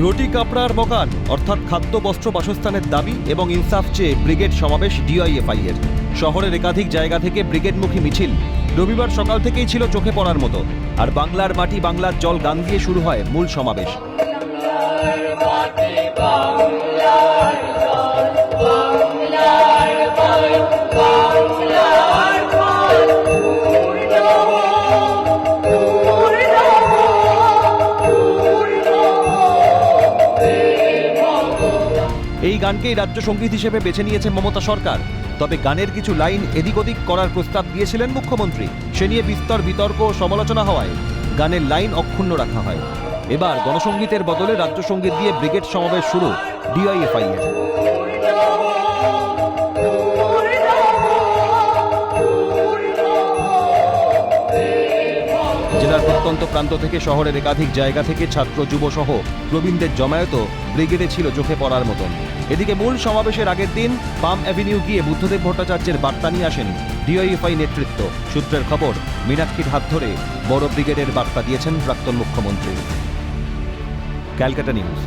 রুটি কাপড়ার বকান অর্থাৎ খাদ্য বস্ত্র বাসস্থানের দাবি এবং ইনসাফ চেয়ে ব্রিগেড সমাবেশ ডিওয়াইএফআই এর শহরের একাধিক জায়গা থেকে ব্রিগেডমুখী মিছিল। রবিবার সকাল থেকেই ছিল চোখে পড়ার মতো। আর বাংলার মাটি বাংলার জল গান দিয়ে শুরু হয় মূল সমাবেশ। এই গানকেই রাজ্য সংগীত হিসেবে বেছে নিয়েছে মমতা সরকার। তবে গানের কিছু লাইন এদিক ওদিক করার প্রস্তাব দিয়েছিলেন মুখ্যমন্ত্রী। সে নিয়ে বিস্তর বিতর্ক ও সমালোচনা হওয়ায় গানের লাইন অক্ষুণ্ণ রাখা হয়। এবার গণসঙ্গীতের বদলে রাজ্য সংগীত দিয়ে ব্রিগেড সমাবেশ শুরু ডিআইএফআই এর প্রত্যন্ত প্রান্ত থেকে শহরের একাধিক জায়গা থেকে ছাত্র যুবসহ প্রবীণদের জমায়েত ব্রিগেডে ছিল চোখে পড়ার মতন। এদিকে মূল সমাবেশের আগের দিন পাম অ্যাভিনিউ গিয়ে বুদ্ধদেব ভট্টাচার্যের বার্তা নিয়ে আসেন ডিওইএফআই নেতৃত্ব। সূত্রের খবর মীনাক্ষীর হাত ধরে বড় ব্রিগেডের বার্তা দিয়েছেন প্রাক্তন মুখ্যমন্ত্রী। ক্যালকাটা নিউজ।